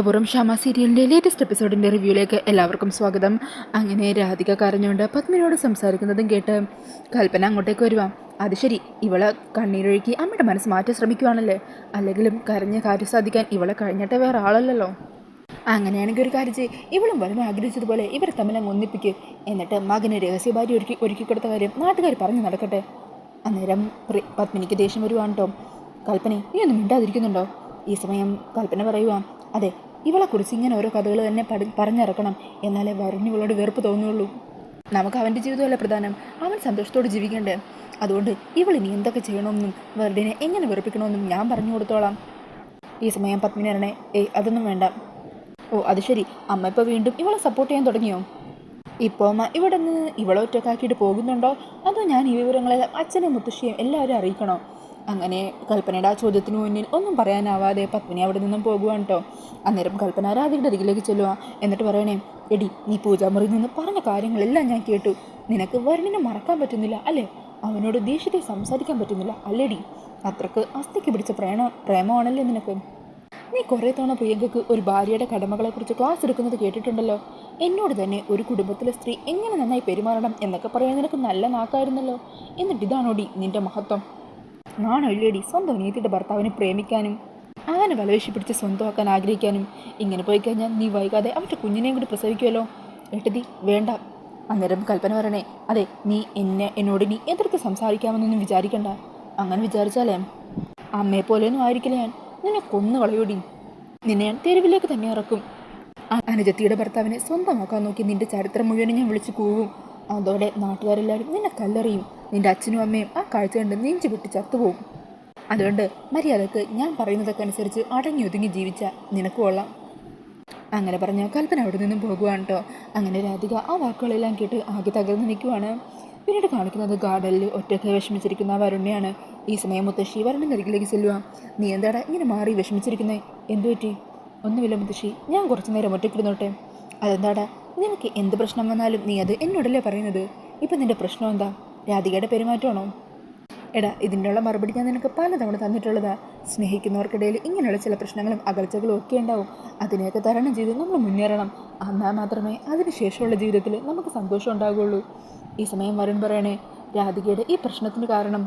സ്നേഹപൂർവം ക്ഷമ സീരിയലിന്റെ ലേറ്റസ്റ്റ് എപ്പിസോഡിന്റെ റിവ്യൂയിലേക്ക് എല്ലാവർക്കും സ്വാഗതം. അങ്ങനെ രാധിക കരഞ്ഞുകൊണ്ട് പത്മിനോട് സംസാരിക്കുന്നതും കേട്ട് കൽപ്പന അങ്ങോട്ടേക്ക് വരുവാ. അത് ശരി ഇവളെ കണ്ണീരൊഴുക്കി അമ്മയുടെ മനസ്സ് മാറ്റാൻ ശ്രമിക്കുവാണല്ലേ? അല്ലെങ്കിലും കരഞ്ഞ കാര്യം സാധിക്കാൻ ഇവളെ കഴിഞ്ഞിട്ട് വേറെ ആളല്ലല്ലോ. അങ്ങനെയാണെങ്കിൽ ഒരു കാര്യം ചെയ്യും. ഇവളും വളരെ ആഗ്രഹിച്ചതുപോലെ ഇവരെ തമ്മിൽ അങ്ങ് ഒന്നിപ്പിക്കും. എന്നിട്ട് മകന് രഹസ്യ ഭാര്യ ഒരുക്കി ഒരുക്കി കൊടുത്ത കാര്യം നാട്ടുകാർ പറഞ്ഞു നടക്കട്ടെ. അന്നേരം പത്മിനിക്ക് ദേഷ്യം വരുവാണ് കേട്ടോ കൽപ്പന നീ ഒന്നും മിണ്ടാതിരിക്കുന്നുണ്ടോ? ഈ സമയം കൽപ്പന പറയുവാ അതെ ഇവളെക്കുറിച്ച് ഇങ്ങനെ ഓരോ കഥകൾ തന്നെ പഠി- പറഞ്ഞിറക്കണം. എന്നാലേ വരുൺ ഇവളോട് വെറുപ്പ് തോന്നുകയുള്ളൂ നമുക്ക് അവന്റെ ജീവിതമല്ല പ്രധാനം? അവൻ സന്തോഷത്തോടെ ജീവിക്കണ്ടേ? അതുകൊണ്ട് ഇവൾ ഇനി എന്തൊക്കെ ചെയ്യണമെന്നും വെറുതെ എങ്ങനെ വെറുപ്പിക്കണമെന്നും ഞാൻ പറഞ്ഞു കൊടുത്തോളാം. ഈ സമയം പത്മിനി പറയണേ ഏയ് അതൊന്നും വേണ്ട. ഓ അത് ശരി. അമ്മ ഇപ്പോൾ വീണ്ടും ഇവളെ സപ്പോർട്ട് ചെയ്യാൻ തുടങ്ങിയോ? ഇപ്പോൾ അമ്മ ഇവിടെ നിന്ന് ഇവളെ ഒറ്റക്കാക്കിയിട്ട് പോകുന്നുണ്ടോ? അതോ ഞാൻ ഈ വിവരങ്ങളെല്ലാം അച്ഛനും മുത്തശ്ശിയും എല്ലാവരും അറിയിക്കണോ? അങ്ങനെ കൽപ്പനയുടെ ആ ചോദ്യത്തിന് മുന്നിൽ ഒന്നും പറയാനാവാതെ പത്മിനി അവിടെ നിന്നും പോകുവാണ് കേട്ടോ അന്നേരം കൽപ്പന രാധികയുടെ അരികിലേക്ക് ചെല്ലുക എന്നിട്ട് പറയണേ എടി നീ പൂജാമുറിയിൽ നിന്ന് പറഞ്ഞ കാര്യങ്ങളെല്ലാം ഞാൻ കേട്ടു. നിനക്ക് വരുണിനെ മറക്കാൻ പറ്റുന്നില്ല അല്ലേ? അവനോട് ദേഷ്യത്തെ സംസാരിക്കാൻ പറ്റുന്നില്ല അല്ലേടി? അത്രയ്ക്ക് അസ്ഥിക്ക് പിടിച്ച പ്രേമ പ്രേമമാണല്ലേ നിനക്ക്? നീ കുറേ തവണ പ്രിയങ്കയ്ക്ക് ഒരു ഭാര്യയുടെ കടമകളെക്കുറിച്ച് ക്ലാസ് എടുക്കുന്നത് കേട്ടിട്ടുണ്ടല്ലോ. എന്നോട് തന്നെ ഒരു കുടുംബത്തിലെ സ്ത്രീ എങ്ങനെ നന്നായി പെരുമാറണം എന്നൊക്കെ പറയാൻ നിനക്ക് നല്ല നാക്കായിരുന്നല്ലോ. എന്നിട്ട് ഇതാണോടി നിന്റെ മഹത്വം? നാണൊല്ലേടി സ്വന്തം നീതിയുടെ ഭർത്താവിനെ പ്രേമിക്കാനും അവനെ വലവേശി പിടിച്ച് സ്വന്തമാക്കാൻ ആഗ്രഹിക്കാനും ഇങ്ങനെ പോയി കഴിഞ്ഞാൽ നീ വൈകാതെ അവന്റെ കുഞ്ഞിനെയും കൂടി പ്രസവിക്കുമല്ലോ എട്ടതി വേണ്ട. അന്നേരം കൽപ്പന പറയണേ അതെ നീ എന്നെ എന്നോട് നീ എതിർത്ത് സംസാരിക്കാമെന്നൊന്നും വിചാരിക്കണ്ട. അങ്ങനെ വിചാരിച്ചാലേ? അമ്മയെ പോലെയൊന്നും ആയിരിക്കില്ല ഞാൻ. നിന്നെ കൊന്നു കളയോടി. നിന്നെ ഞാൻ തെരുവിലേക്ക് തന്നെ ഇറക്കും. അനുജത്തിയുടെ ഭർത്താവിനെ സ്വന്തമാക്കാൻ നോക്കി നിന്റെ ചരിത്രം മുഴുവനും ഞാൻ വിളിച്ചു കൂവും. അതോടെ നാട്ടുകാരെല്ലാവരും നിന്നെ കല്ലെറിയും. നിന്റെ അച്ഛനും അമ്മയും ആ കാഴ്ച കണ്ട് നെഞ്ചു പൊട്ടി ചത്തുപോകും അതുകൊണ്ട് മര്യാദയ്ക്ക് ഞാൻ പറയുന്നതൊക്കെ അനുസരിച്ച് അടങ്ങി ഒതുങ്ങി ജീവിച്ച നിനക്ക് കൊള്ളാം. അങ്ങനെ പറഞ്ഞ കൽപ്പന അവിടെ നിന്നും പോകുവാണ് കേട്ടോ അങ്ങനെ രാധിക ആ വാക്കുകളെല്ലാം കേട്ട് ആകെ തകർന്ന് നിൽക്കുവാണ്. പിന്നീട് കാണിക്കുന്നത് ഗാർഡനിൽ ഒറ്റയ്ക്ക് വിഷമിച്ചിരിക്കുന്ന വരുണ്യാണ്. ഈ സമയം മുത്തശ്ശി വരുണിന്റെ കരികിലേക്ക് ചെല്ലുക നീ എന്താടാ ഇങ്ങനെ മാറി വിഷമിച്ചിരിക്കുന്നത് എന്തു പറ്റി? ഒന്നുമില്ല മുത്തശ്ശി. ഞാൻ കുറച്ചു നേരം ഒറ്റയ്ക്കിരുന്നോട്ടെ അതെന്താടാ? നിനക്ക് എന്ത് പ്രശ്നം വന്നാലും നീ അത് എന്നോടല്ലേ പറയുന്നത്? ഇപ്പം നിന്റെ പ്രശ്നം എന്താ? രാധികയുടെ പെരുമാറ്റമാണോ? എടാ ഇതിനുള്ള മറുപടി ഞാൻ നിനക്ക് പലതവണ തന്നിട്ടുള്ളതാ. സ്നേഹിക്കുന്നവർക്കിടയിൽ ഇങ്ങനെയുള്ള ചില പ്രശ്നങ്ങളും അകൽച്ചകളും ഒക്കെ ഉണ്ടാവും. അതിനെയൊക്കെ തരണം ചെയ്ത് നമ്മൾ മുന്നേറണം. എന്നാൽ മാത്രമേ അതിനുശേഷമുള്ള ജീവിതത്തിൽ നമുക്ക് സന്തോഷം ഉണ്ടാകുള്ളൂ ഈ സമയം വരുൺ പറയണേ രാധികയുടെ ഈ പ്രശ്നത്തിന് കാരണം.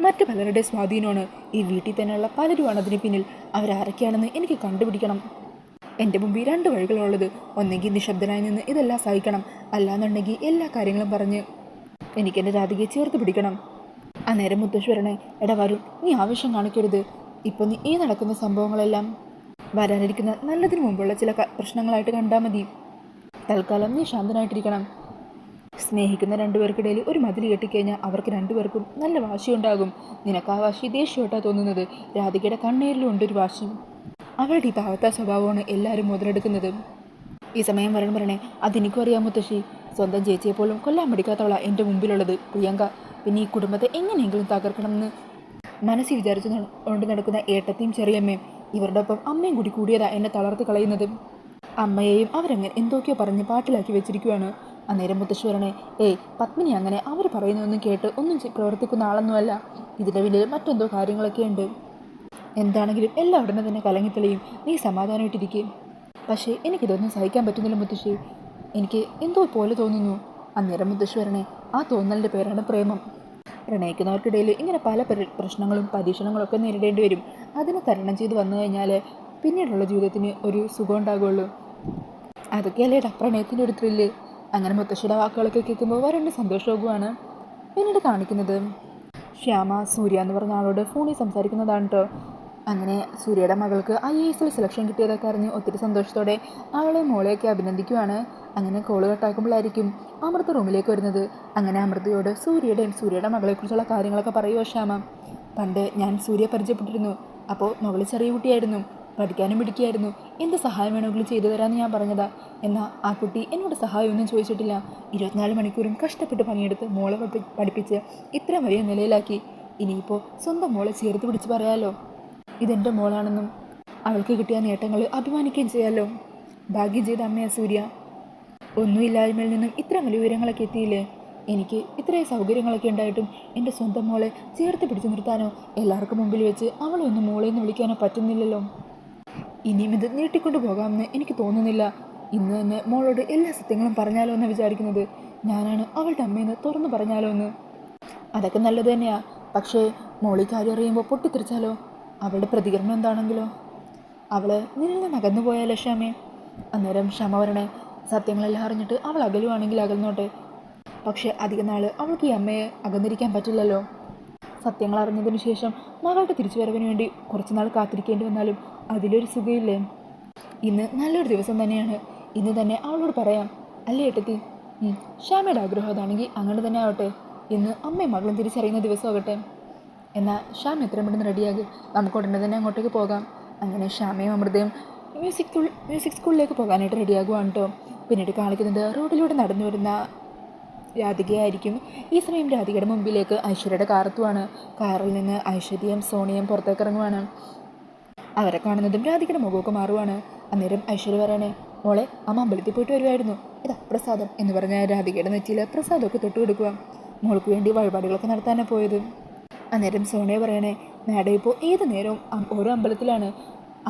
മറ്റു പലരുടെ സ്വാധീനമാണ്. ഈ വീട്ടിൽ തന്നെയുള്ള പലരുമാണ് അതിന് പിന്നിൽ. അവരാരൊക്കെയാണെന്ന് എനിക്ക് കണ്ടുപിടിക്കണം. എന്റെ മുമ്പിൽ രണ്ട് വഴികളുള്ളത് ഒന്നെങ്കിൽ നിശബ്ദനായി നിന്ന് ഇതെല്ലാം സഹിക്കണം. അല്ലാന്നുണ്ടെങ്കിൽ എല്ലാ കാര്യങ്ങളും പറഞ്ഞ് എനിക്ക് എന്റെ രാധികയെ ചേർത്ത് പിടിക്കണം. അന്നേരം മുത്തശ്വരനെ എടാ വരും നീ ആവശ്യം കാണിക്കരുത്. ഇപ്പം നീ ഈ നടക്കുന്ന സംഭവങ്ങളെല്ലാം വരാനിരിക്കുന്ന നല്ലതിന് മുമ്പുള്ള ചില പ്രശ്നങ്ങളായിട്ട് കണ്ടാൽ മതി. തൽക്കാലം നീ ശാന്തനായിട്ടിരിക്കണം. സ്നേഹിക്കുന്ന രണ്ടുപേർക്കിടയിൽ ഒരു മതിൽ കെട്ടിക്കഴിഞ്ഞാൽ അവർക്ക് രണ്ടുപേർക്കും നല്ല വാശിയുണ്ടാകും. നിനക്ക് ആ വാശി ദേഷ്യമായിട്ടാണ് തോന്നുന്നത്. രാധികയുടെ കണ്ണീരിലും ഉണ്ടൊരു വാശി. അവളുടെ ഈ പാവത്ത സ്വഭാവമാണ് എല്ലാവരും മുതലെടുക്കുന്നത്. ഈ സമയം വരണം പറയണേ അതെനിക്കും അറിയാം മുത്തശ്ശി. സ്വന്തം ചേച്ചിയെ പോലും കൊല്ലാൻ പഠിക്കാത്തവളാ എന്റെ മുമ്പിലുള്ളത്. പ്രിയങ്ക പിന്നെ ഈ കുടുംബത്തെ എങ്ങനെയെങ്കിലും തകർക്കണമെന്ന് മനസ്സിൽ വിചാരിച്ചു കൊണ്ട് നടക്കുന്ന ഏട്ടത്തെയും ചെറിയമ്മയും ഇവരുടെ ഒപ്പം അമ്മയും കൂടി കൂടിയതാ എന്നെ തളർത്തി കളയുന്നത്. അമ്മയെയും അവരങ്ങനെ എന്തൊക്കെയോ പറഞ്ഞ് പാട്ടിലാക്കി വെച്ചിരിക്കുവാണ്. അന്നേരം മുത്തശ്വരനെ ഏയ് പത്മിനി അങ്ങനെ അവർ പറയുന്നതൊന്നും കേട്ട് ഒന്നും പ്രവർത്തിക്കുന്ന ആളൊന്നുമല്ല. ഇതിന്റെ പിന്നിൽ മറ്റെന്തോ കാര്യങ്ങളൊക്കെ ഉണ്ട്. എന്താണെങ്കിലും എല്ലാം ഉടനെ തന്നെ കലങ്ങിത്തെളിയും. നീ സമാധാനമായിട്ടിരിക്കും. പക്ഷേ എനിക്കിതൊന്നും സഹിക്കാൻ പറ്റുന്നില്ല മുത്തശ്ശി. എനിക്ക് എന്തോ പോലെ തോന്നുന്നു. അന്നേരം മുത്തശ്വരനെ ആ തോന്നലിന്റെ പേരാണ് പ്രേമം. പ്രണയിക്കുന്നവർക്കിടയിൽ ഇങ്ങനെ പല പ്ര- പ്രശ്നങ്ങളും പരീക്ഷണങ്ങളൊക്കെ നേരിടേണ്ടി വരും. അതിനെ തരണം ചെയ്ത് വന്നു കഴിഞ്ഞാൽ പിന്നീടുള്ള ജീവിതത്തിന് ഒരു സുഖം ഉണ്ടാകുള്ളൂ. അതൊക്കെയല്ലേടാ പ്രണയത്തിന്റെ ഒരു ത്രില്ല്. അങ്ങനെ മുത്തശ്ശിയുടെ വാക്കുകളൊക്കെ കേൾക്കുമ്പോൾ വരണ്ട് സന്തോഷവുമാണ് പിന്നീട് കാണിക്കുന്നത് ശ്യാമ സൂര്യ എന്ന് പറഞ്ഞ ആളോട് ഫോണിൽ സംസാരിക്കുന്നതാണ് കേട്ടോ അങ്ങനെ സൂര്യയുടെ മകൾക്ക് ഐ എ എസിൽ സെലക്ഷൻ കിട്ടിയതൊക്കെ അറിഞ്ഞ് ഒത്തിരി സന്തോഷത്തോടെ അവളെ മോളെയൊക്കെ അഭിനന്ദിക്കുവാണ്. അങ്ങനെ കോൾ കട്ടാക്കുമ്പോഴായിരിക്കും അമൃത റൂമിലേക്ക് വരുന്നത്. അങ്ങനെ അമൃതയോട് സൂര്യയുടെയും സൂര്യയുടെ മകളെക്കുറിച്ചുള്ള കാര്യങ്ങളൊക്കെ പറയുമോ ശ്യാമ പണ്ട് ഞാൻ സൂര്യ പരിചയപ്പെട്ടിരുന്നു. അപ്പോൾ മകൾ ചെറിയ കുട്ടിയായിരുന്നു. പഠിക്കാനും പിടിക്കുകയായിരുന്നു എന്ത് സഹായം വേണമെങ്കിലും ചെയ്തു തരാമെന്ന് ഞാൻ പറഞ്ഞതാ. എന്നാൽ ആ കുട്ടി എന്നോട് സഹായമൊന്നും ചോദിച്ചിട്ടില്ല. ഇരുപത്തിനാല് മണിക്കൂറും കഷ്ടപ്പെട്ട് പണിയെടുത്ത് മോളെ പഠി- പഠിപ്പിച്ച് ഇത്ര വലിയ നിലയിലാക്കി. ഇനിയിപ്പോൾ സ്വന്തം മോളെ ചേർത്ത് പിടിച്ച് പറയാലോ. ഇതെന്റെ മോളാണെന്നും അവൾക്ക് കിട്ടിയ നേട്ടങ്ങൾ അഭിമാനിക്കുകയും ചെയ്യാമല്ലോ ഭാഗ്യം ചെയ്ത അമ്മയ സൂര്യ. ഒന്നുമില്ലായ്മയിൽ നിന്നും ഇത്ര വലിയ ഉയരങ്ങളൊക്കെ എത്തിയില്ലേ? എനിക്ക് ഇത്രയും സൗകര്യങ്ങളൊക്കെ ഉണ്ടായിട്ടും എന്റെ സ്വന്തം മോളെ ചേർത്ത് പിടിച്ചു നിർത്താനോ എല്ലാവർക്കും മുമ്പിൽ വെച്ച് അവളെ ഒന്ന് മോളെ എന്ന് വിളിക്കാനോ പറ്റുന്നില്ലല്ലോ. ഇനിയും ഇത് നീട്ടിക്കൊണ്ടു പോകാമെന്ന് എനിക്ക് തോന്നുന്നില്ല. ഇന്ന് തന്നെ മോളോട് എല്ലാ സത്യങ്ങളും പറഞ്ഞാലോ എന്ന് വിചാരിക്കുന്നത്. ഞാനാണ് അവളുടെ അമ്മയെന്ന് തുറന്നു പറഞ്ഞാലോ എന്ന്. അതൊക്കെ നല്ലത് തന്നെയാ. പക്ഷേ മോളി കാര്യം അറിയുമ്പോൾ പൊട്ടിത്തെറിച്ചാലോ? അവളുടെ പ്രതികരണം എന്താണെങ്കിലോ? അവൾ നിന്നിൽ നിന്ന് അകന്നു പോയാലോ ക്ഷമേ അന്നേരം ക്ഷമ വരണേ സത്യങ്ങളെല്ലാം അറിഞ്ഞിട്ട് അവൾ അകലുവാണെങ്കിൽ അകന്നോട്ടെ. പക്ഷേ അധിക നാൾ അവൾക്ക് ഈ അമ്മയെ അകന്നിരിക്കാൻ പറ്റില്ലല്ലോ. സത്യങ്ങൾ അറിഞ്ഞതിന് ശേഷം മകളുടെ തിരിച്ചുവരവിന് വേണ്ടി കുറച്ച് നാൾ കാത്തിരിക്കേണ്ടി വന്നാലും അതിലൊരു സുഖമില്ലേ ഇന്ന് നല്ലൊരു ദിവസം തന്നെയാണ്. ഇന്ന് തന്നെ അവളോട് പറയാം അല്ലേ ഏട്ടത്തി? ശ്യാമയുടെ ആഗ്രഹം അതാണെങ്കിൽ അങ്ങനെ തന്നെ ആവട്ടെ. ഇന്ന് അമ്മയും മകളും തിരിച്ചറിയുന്ന ദിവസമാകട്ടെ എന്നാൽ ശ്യാം എത്രയും പെട്ടെന്ന് റെഡിയാകും നമുക്ക് ഉടനെ തന്നെ അങ്ങോട്ടേക്ക് പോകാം. അങ്ങനെ ശ്യാമയും അമൃതയും മ്യൂസിക് മ്യൂസിക് സ്കൂളിലേക്ക് പോകാനായിട്ട് റെഡിയാകുവാണ് കേട്ടോ പിന്നീട് കാണിക്കുന്നത് റോഡിലൂടെ നടന്നു വരുന്ന രാധികയായിരിക്കും. ഈ സമയം രാധികയുടെ മുമ്പിലേക്ക് ഐശ്വര്യയുടെ കാറെത്തുവാണ് കാറിൽ നിന്ന് ഐശ്വര്യയും സോണിയും പുറത്തേക്ക് ഇറങ്ങുവാണ്. അവരെ കാണുന്നതും രാധികയുടെ മുഖമൊക്കെ മാറുവാണ്. അന്നേരം ഐശ്വര്യ പറയണേ മോളെ അമ്മ അമ്പലത്തിൽ പോയിട്ട് വരുമായിരുന്നു ഇതാ പ്രസാദം എന്ന് പറഞ്ഞ രാധികയുടെ നെറ്റിയിൽ പ്രസാദമൊക്കെ തൊട്ട് കൊടുക്കുക മോൾക്ക് വേണ്ടി വഴിപാടുകളൊക്കെ നടത്താനാണ് പോയത്. അന്നേരം സോണിയ പറയണേ മാഡം ഇപ്പോൾ ഏത് നേരവും ഓരോ അമ്പലത്തിലാണ്.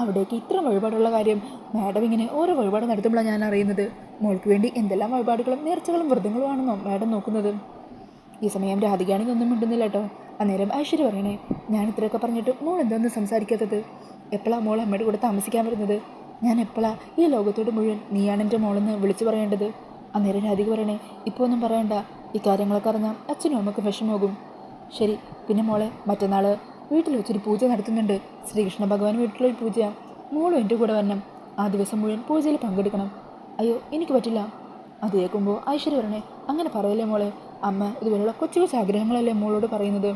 അവിടേക്ക് ഇത്ര വഴിപാടുള്ള കാര്യം മാഡം ഇങ്ങനെ ഓരോ വഴിപാട് നടത്തുമ്പോഴാണ് ഞാൻ അറിയുന്നത്. മോൾക്ക് വേണ്ടി എന്തെല്ലാം വഴിപാടുകളും നേർച്ചകളും വ്രതങ്ങളുമാണെന്നോ മാഡം നോക്കുന്നത്. ഈ സമയം രാധികയാണെങ്കിൽ ഒന്നും മിണ്ടുന്നില്ല കേട്ടോ. അന്നേരം ഐശ്വര്യ പറയണേ ഞാൻ ഇത്രയൊക്കെ പറഞ്ഞിട്ട് മോൾ എന്താന്ന് സംസാരിക്കാത്തത്? എപ്പോഴാണ് മോൾ അമ്മയുടെ കൂടെ താമസിക്കാൻ വരുന്നത്? ഞാൻ എപ്പോഴാ ഈ ലോകത്തോട് മുഴുവൻ നീയാണ് എന്റെ മോളെന്ന് വിളിച്ചു പറയേണ്ടത്? അന്നേരം രാധിക പറയണേ ഇപ്പോൾ ഒന്നും പറയണ്ട. ഇക്കാര്യങ്ങളൊക്കെ കാര്യങ്ങളൊക്കെ അറിഞ്ഞാൽ അച്ഛനും അമ്മക്കും വിഷമാകും ശരി പിന്നെ മോളെ മറ്റന്നാൾ വീട്ടിൽ വെച്ചൊരു പൂജ നടത്തുന്നുണ്ട്. ശ്രീകൃഷ്ണ ഭഗവാൻ വീട്ടിലൊരു പൂജയാണ് മോളും എന്റെ കൂടെ വരണം. ആ ദിവസം മുഴുവൻ പൂജയിൽ പങ്കെടുക്കണം. അയ്യോ എനിക്ക് പറ്റില്ല. അത് കേൾക്കുമ്പോൾ ഐശ്വര്യ പറഞ്ഞേ അങ്ങനെ പറയല്ലേ മോളെ? അമ്മ ഇതുപോലുള്ള കൊച്ചു കൊച്ചു ആഗ്രഹങ്ങളല്ലേ മോളോട് പറയുന്നത്?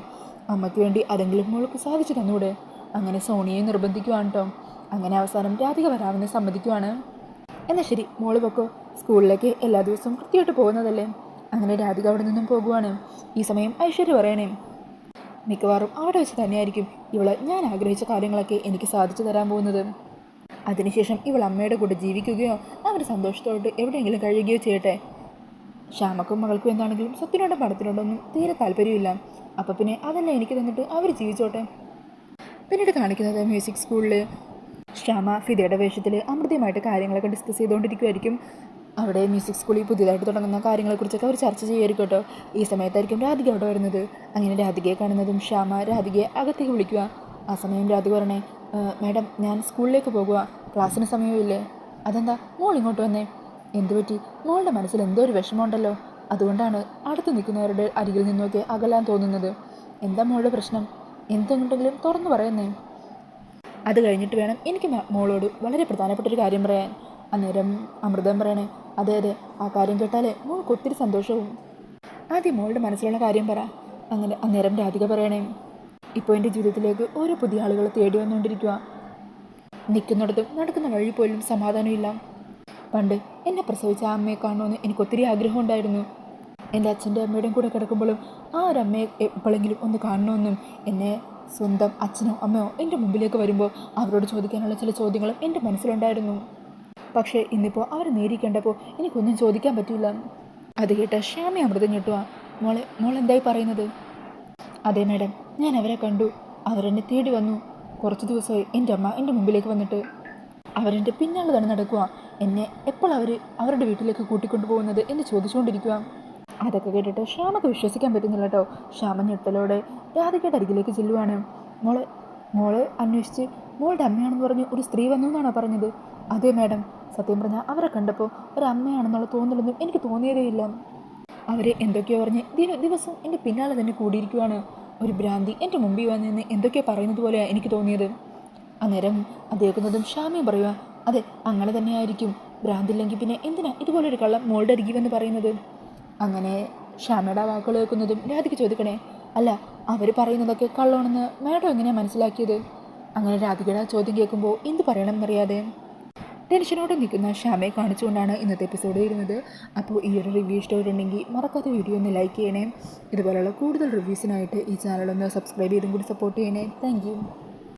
അമ്മയ്ക്ക് വേണ്ടി അതെങ്കിലും മോൾക്ക് സാധിച്ചു തന്നൂടെ? അങ്ങനെ സോണിയെ നിർബന്ധിക്കുവാണ് കേട്ടോ അങ്ങനെ അവസാനം രാധിക വരാമെന്ന് സമ്മതിക്കുവാണ്. എന്നാൽ ശരി മോൾ പൊക്കോ. സ്കൂളിലേക്ക് എല്ലാ ദിവസവും കൃത്യമായിട്ട് പോകുന്നതല്ലേ? അങ്ങനെ രാധിക അവിടെ നിന്നും പോകുവാണ്. ഈ സമയം ഐശ്വര്യ പറയണേ മിക്കവാറും അവിടെ വെച്ച് തന്നെയായിരിക്കും ഇവൾ ഞാൻ ആഗ്രഹിച്ച കാര്യങ്ങളൊക്കെ എനിക്ക് സാധിച്ചു തരാൻ പോകുന്നത്. അതിനുശേഷം ഇവൾ അമ്മയുടെ കൂടെ ജീവിക്കുകയോ അവർ സന്തോഷത്തോട്ട് എവിടെയെങ്കിലും കഴിയുകയോ ചെയ്യട്ടെ. ശ്യാമക്കും മകൾക്കും എന്താണെങ്കിലും സ്വത്തിനോടും പണത്തിനോടൊന്നും തീരെ താല്പര്യമില്ല. അപ്പോൾ പിന്നെ അതല്ല എനിക്ക് തന്നിട്ട് അവർ ജീവിച്ചോട്ടെ? പിന്നീട് കാണിക്കുന്നത് മ്യൂസിക് സ്കൂളിൽ ശ്യാമ ഫിദയുടെ വേഷത്തിൽ അമൃതയുമായിട്ട് കാര്യങ്ങളൊക്കെ ഡിസ്കസ് ചെയ്തുകൊണ്ടിരിക്കുമായിരിക്കും അവിടെ മ്യൂസിക് സ്കൂളിൽ പുതിയതായിട്ട് തുടങ്ങുന്ന കാര്യങ്ങളെക്കുറിച്ചൊക്കെ അവർ ചർച്ച ചെയ്യുമായിരിക്കും കേട്ടോ. ഈ സമയത്തായിരിക്കും രാധിക അവിടെ വരുന്നത്. അങ്ങനെ രാധികയെ കാണുന്നതും ശ്യാമ രാധികയെ അകത്തേക്ക് വിളിക്കുക. ആ സമയം രാധിക പറഞ്ഞേ മാഡം ഞാൻ സ്കൂളിലേക്ക് പോകുക ക്ലാസ്സിന് സമയമില്ലേ? അതെന്താ മോൾ ഇങ്ങോട്ട് വന്നേ? എന്തു പറ്റി? മോളുടെ മനസ്സിൽ എന്തോ ഒരു വിഷമമുണ്ടല്ലോ. അതുകൊണ്ടാണ് അടുത്ത് നിൽക്കുന്നവരുടെ അരികിൽ നിന്നൊക്കെ അകലാൻ തോന്നുന്നത്. എന്താ മോളുടെ പ്രശ്നം? എന്തെങ്കിലും തുറന്നു പറയുന്നേ? അത് കഴിഞ്ഞിട്ട് വേണം എനിക്ക് മോളോട് വളരെ പ്രധാനപ്പെട്ട ഒരു കാര്യം പറയാൻ. അന്നേരം അമൃതം പറയണേ അതെ അതെ. ആ കാര്യം കേട്ടാലേ മോൾക്ക് ഒത്തിരി സന്തോഷവും. ആദ്യം മോളുടെ മനസ്സിലുള്ള കാര്യം പറ. അങ്ങനെ അന്നേരം രാധിക പറയണേ ഇപ്പോൾ എന്റെ ജീവിതത്തിലേക്ക് ഓരോ പുതിയ ആളുകൾ തേടി വന്നുകൊണ്ടിരിക്കുക നിൽക്കുന്നിടത്തും നടക്കുന്ന വഴി പോലും സമാധാനമില്ല. പണ്ട് എന്നെ പ്രസവിച്ച ആ അമ്മയെ കാണണമെന്ന് എനിക്ക് ഒത്തിരി ആഗ്രഹം ഉണ്ടായിരുന്നു. എന്റെ അച്ഛന്റെ അമ്മയുടെയും കൂടെ കിടക്കുമ്പോഴും ആ ഒരു അമ്മയെ എപ്പോഴെങ്കിലും ഒന്ന് കാണണമെന്നും എന്നെ സ്വന്തം അച്ഛനോ അമ്മയോ എന്റെ മുമ്പിലേക്ക് വരുമ്പോൾ അവരോട് ചോദിക്കാനുള്ള ചില ചോദ്യങ്ങളും എന്റെ മനസ്സിലുണ്ടായിരുന്നു. പക്ഷേ ഇന്നിപ്പോൾ അവർ നേരിക്കേണ്ടപ്പോൾ കണ്ടപ്പോൾ എനിക്കൊന്നും ചോദിക്കാൻ പറ്റില്ല അത് കേട്ട ശ്യാമി അമൃതം ഞെട്ടുവാ. മോളെ മോൾ എന്തായി പറയുന്നത്? അതെ മാഡം. ഞാൻ അവരെ കണ്ടു. അവരെന്നെ തേടി വന്നു. കുറച്ച് ദിവസമായി എന്റെ അമ്മ എന്റെ മുമ്പിലേക്ക് വന്നിട്ട്. അവരെന്റെ പിന്നാലെ തന്നെ നടക്കുക എന്നെ എപ്പോൾ അവർ അവരുടെ വീട്ടിലേക്ക് കൂട്ടിക്കൊണ്ടു പോകുന്നത് എന്ന് ചോദിച്ചുകൊണ്ടിരിക്കുക അതൊക്കെ കേട്ടിട്ട് ശ്യാമക്ക് വിശ്വസിക്കാൻ പറ്റുന്നില്ല കേട്ടോ ശ്യാമ ഞെട്ടലോടെ രാധികയുടെ അരികിലേക്ക് ചെല്ലുവാണ്. മോളെ മോളെ അന്വേഷിച്ച് മോളുടെ അമ്മയാണെന്ന് പറഞ്ഞ് ഒരു സ്ത്രീ വന്നു എന്നാണോ പറഞ്ഞത്? അതെ മാഡം. സത്യം പറഞ്ഞാൽ അവരെ കണ്ടപ്പോൾ ഒരു അമ്മയാണെന്നുള്ള തോന്നലൊന്നും എനിക്ക് തോന്നിയതേ ഇല്ല. അവരെ എന്തൊക്കെയോ പറഞ്ഞ് ദിവസം എന്റെ പിന്നാലെ തന്നെ കൂടിയിരിക്കുവാണ്. ഒരു ഭ്രാന്തി എന്റെ മുമ്പിൽ വന്ന് എന്തൊക്കെയോ പറയുന്നത് പോലെയാണ് എനിക്ക് തോന്നിയത്. അന്നേരം അത് കേൾക്കുന്നതും ഷാമിയും പറയുക അതെ അങ്ങനെ തന്നെയായിരിക്കും. ഭ്രാന്തില്ലെങ്കിൽ പിന്നെ എന്തിനാ ഇതുപോലൊരു കള്ളം മോളുടെ അരികി വന്ന് പറയുന്നത്? അങ്ങനെ ഷാമയുടെ വാക്കുകൾ കേൾക്കുന്നതും രാധിക്ക് ചോദിക്കണേ അല്ല അവർ പറയുന്നതൊക്കെ കള്ളമാണെന്ന് മാഡം എങ്ങനെയാണ് മനസ്സിലാക്കിയത്? അങ്ങനെ രാധികയുടെ ചോദ്യം കേൾക്കുമ്പോൾ എന്ത് പറയണമെന്നറിയാതെ ടെൻഷനോടെ നിൽക്കുന്ന ഷാമയെ കാണിച്ചുകൊണ്ടാണ് ഇന്നത്തെ എപ്പിസോഡ് വരുന്നത്. അപ്പോൾ ഈ ഒരു റിവ്യൂ ഇഷ്ടമായിട്ടുണ്ടെങ്കിൽ മറക്കാത്ത വീഡിയോ ഒന്ന് ലൈക്ക് ചെയ്യണേ. ഇതുപോലുള്ള കൂടുതൽ റിവ്യൂസിനായിട്ട് ഈ ചാനലൊന്ന് സബ്സ്ക്രൈബ് ചെയ്തും കൂടി സപ്പോർട്ട് ചെയ്യണേ. താങ്ക്